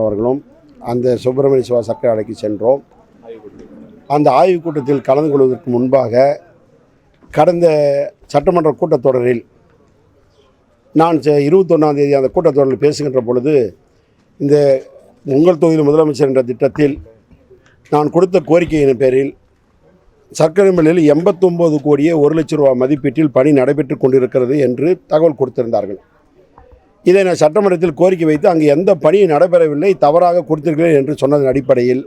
அவர்களும் அந்த சுப்பிரமணிய சிவா சர்க்கரை ஆலைக்கு சென்றோம். அந்த ஆய்வுக் கூட்டத்தில் கலந்து கொள்வதற்கு முன்பாக கடந்த சட்டமன்ற கூட்டத்தொடரில் நான் செ- இருபத்தொன்னாம் தேதி அந்த கூட்டத்தொடரில் பேசுகின்ற பொழுது இந்த உங்கள் தொகுதி முதலமைச்சர் என்ற திட்டத்தில் நான் கொடுத்த கோரிக்கையின் பேரில் சர்க்கரை மில்லில் எண்பத்தொம்போது கோடியே ஒரு லட்ச ரூபா மதிப்பீட்டில் பணி நடைபெற்று கொண்டிருக்கிறது என்று தகவல் கொடுத்திருந்தார்கள். இதை நான் சட்டமன்றத்தில் கோரிக்கை வைத்து அங்கு எந்த பணியும் நடைபெறவில்லை தவறாக கொடுத்திருக்கிறேன் என்று சொன்னதன் அடிப்படையில்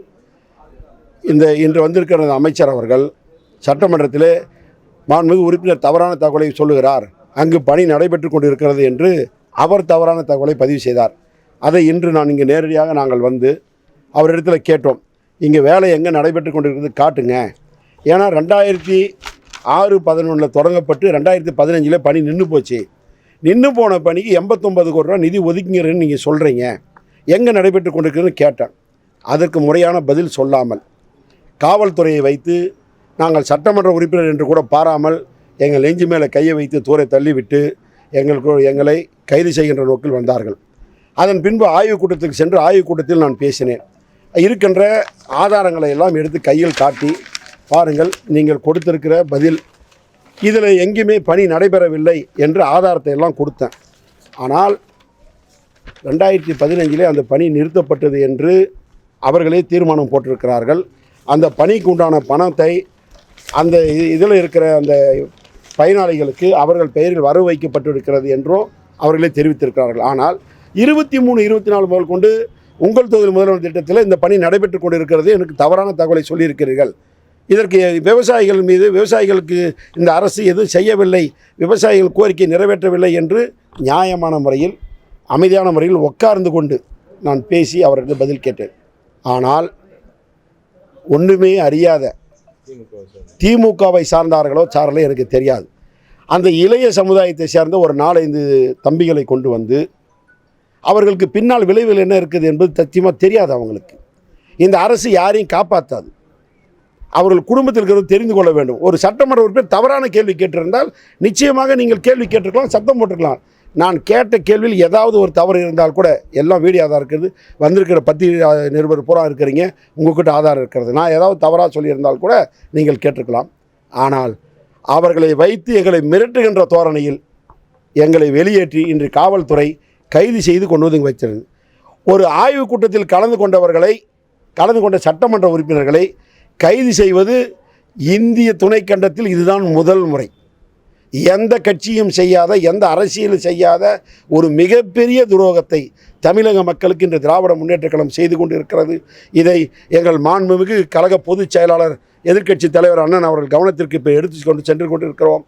இந்த இன்று வந்திருக்கிற அமைச்சர் அவர்கள் சட்டமன்றத்தில் மாண்புமிகு உறுப்பினர் தவறான தகவலை சொல்லுகிறார். அங்கு பணி நடைபெற்று கொண்டிருக்கிறது என்று அவர் தவறான தகவலை பதிவு செய்தார். அதை இன்று நான் இங்கே நேரடியாக நாங்கள் வந்து அவரிடத்தில் கேட்டோம். இங்கே வேலை எங்கே நடைபெற்று கொண்டிருக்கிறது காட்டுங்க. ஏன்னா ரெண்டாயிரத்தி ஆறு பதினொன்றில் தொடங்கப்பட்டு ரெண்டாயிரத்தி பதினஞ்சில் பணி நின்று போச்சு. நின்று போன பணிக்கு எண்பத்தொம்பது கோடி ரூபா நிதி ஒதுக்குங்கிறன்னு நீங்கள் சொல்கிறீங்க எங்கே நடைபெற்று கொண்டிருக்குதுன்னு கேட்டேன். அதற்கு முறையான பதில் சொல்லாமல். காவல்துறையை வைத்து நாங்கள் சட்டமன்ற உறுப்பினர் என்று கூட பாராமல் எங்கள் நெஞ்சு மேலே கையை வைத்து தூரை தள்ளிவிட்டு எங்களுக்கு எங்களை கைது செய்கின்ற நோக்கில் வந்தார்கள். அதன் பின்பு ஆய்வுக் கூட்டத்துக்கு சென்று ஆய்வுக் கூட்டத்தில் நான் பேசினேன். இருக்கின்ற ஆதாரங்களை எல்லாம் எடுத்து கையில் காட்டி பாருங்கள் நீங்கள் கொடுத்திருக்கிற பதில் இதில் எங்கேயுமே பணி நடைபெறவில்லை என்று ஆதாரத்தை எல்லாம் கொடுத்தேன். ஆனால் ரெண்டாயிரத்தி பதினஞ்சிலே அந்த பணி நிறுத்தப்பட்டது என்று அவர்களே தீர்மானம் போட்டிருக்கிறார்கள். அந்த பணிக்கு உண்டான பணத்தை அந்த இதில் இருக்கிற அந்த பயனாளிகளுக்கு அவர்கள் பெயரில் வரவு வைக்கப்பட்டிருக்கிறது என்றோ அவர்களே தெரிவித்திருக்கிறார்கள். ஆனால் இருபத்தி மூணு இருபத்தி நாலு முதல் கொண்டு உங்கள் தொகுதி முதல்வர் திட்டத்தில் இந்த பணி நடைபெற்று கொண்டிருக்கிறது. எனக்கு தவறான தகவலை சொல்லியிருக்கிறீர்கள். இதற்கு விவசாயிகள் மீது விவசாயிகளுக்கு இந்த அரசு எதுவும் செய்யவில்லை விவசாயிகள் கோரிக்கை நிறைவேற்றவில்லை என்று நியாயமான முறையில் அமைதியான முறையில் உட்கார்ந்து கொண்டு நான் பேசி அவருக்கு பதில் கேட்டேன். ஆனால் ஒன்றுமே அறியாத திமுகவை சார்ந்தார்களோ சாரலோ எனக்கு தெரியாது. அந்த இளைய சமுதாயத்தை சேர்ந்த ஒரு நாலைந்து தம்பிகளை கொண்டு வந்து அவர்களுக்கு பின்னால் விளைவில் என்ன இருக்குது என்பது சத்தியமாக தெரியாது அவங்களுக்கு. இந்த அரசு யாரையும் காப்பாற்றாது அவர்கள் குடும்பத்தில் இருக்கிறது தெரிந்து கொள்ள வேண்டும். ஒரு சட்டமன்ற உறுப்பினர் தவறான கேள்வி கேட்டிருந்தால் நிச்சயமாக நீங்கள் கேள்வி கேட்டிருக்கலாம் சத்தம் போட்டிருக்கலாம். நான் கேட்ட கேள்வியில் ஏதாவது ஒரு தவறு இருந்தால் கூட எல்லாம் வீடியோ ஆதாரம் இருக்கிறது வந்திருக்கிற பத்திரிகை நிருபர் பூரா இருக்கிறீங்க உங்கள்கிட்ட ஆதாரம் இருக்கிறது. நான் ஏதாவது தவறாக சொல்லியிருந்தால் கூட நீங்கள் கேட்டிருக்கலாம். ஆனால் அவர்களை வைத்து எங்களை மிரட்டுகின்ற தோரணையில் எங்களை வெளியேற்றி இன்று காவல்துறை கைது செய்து கொண்டு வந்து வைத்திருந்தது. ஒரு ஆய்வுக் கூட்டத்தில் கலந்து கொண்டவர்களை கலந்து கொண்ட சட்டமன்ற உறுப்பினர்களை கைது செய்வது இந்திய துணைக்கண்டத்தில் இதுதான் முதல் முறை. எந்த கட்சியும் செய்யாத எந்த அரசியலும் செய்யாத ஒரு மிகப்பெரிய துரோகத்தை தமிழக மக்களுக்கு இன்று திராவிட முன்னேற்ற கழகம் செய்து கொண்டிருக்கிறது. இதை எங்கள் மாண்புமிகு கழக பொதுச் செயலாளர் எதிர்க்கட்சி தலைவர் அண்ணன் அவர்கள் கவனத்திற்கு இப்போ எடுத்து கொண்டு சென்று கொண்டிருக்கிறோம்.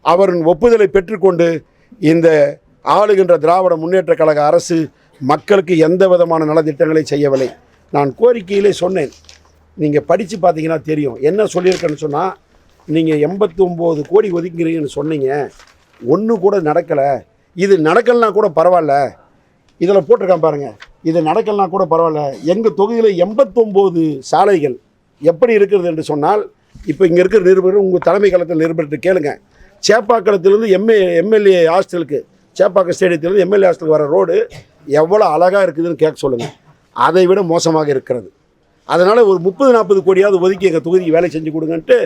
அவரின் ஒப்புதலை பெற்றுக்கொண்டு இந்த ஆளுகின்ற திராவிட முன்னேற்றக் கழக அரசு மக்களுக்கு எந்த விதமான நலத்திட்டங்களை செய்யவில்லை. நான் கோரிக்கையிலே சொன்னேன். நீங்கள் படித்து பார்த்தீங்கன்னா தெரியும். என்ன சொல்லியிருக்கேன்னு சொன்னால் நீங்கள் எண்பத்தொம்போது கோடி ஒதுக்கிறீங்கன்னு சொன்னீங்க. ஒன்று கூட நடக்கலை. இது நடக்கலைனா கூட பரவாயில்ல. இதில் போட்டிருக்கான் பாருங்கள் இது நடக்கலைனா கூட பரவாயில்ல. எங்கள் தொகுதியில் எண்பத்தொம்போது சாலைகள் எப்படி இருக்கிறது என்று சொன்னால் இப்போ இங்கே இருக்கிற நிருபர் உங்கள் தலைமை காலத்தில் நிருபர்கிட்ட கேளுங்க. சேப்பாக்களத்திலேருந்து எம்ஏ எம்எல்ஏ ஹாஸ்டலுக்கு சேப்பாக்கம் ஸ்டேடியத்திலேருந்து எம்எல்ஏ ஹாஸ்டலுக்கு வர ரோடு எவ்வளோ அழகாக இருக்குதுன்னு கேட்க சொல்லுங்கள் அதை விட மோசமாக இருக்கிறது. அதனால் ஒரு முப்பது நாற்பது கோடியாவது ஒதுக்கி எங்கள் தொகுதிக்கு வேலை செஞ்சு கொடுங்கன்ட்டு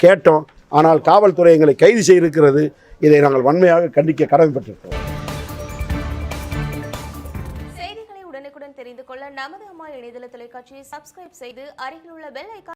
கேட்டோம். ஆனால் காவல்துறை எங்களை கைது செய்திருக்கிறது. இதை நாங்கள் வன்மையாக கண்டிக்க கடமைப்பட்டிருக்கிறோம் செய்திகளை உடனுக்குடன் தெரிந்து கொள்ள நமது அம்மா இணையதள தொலைக்காட்சியை சப்ஸ்கிரைப் செய்து அருகில் உள்ள பெல் ஐக்கான்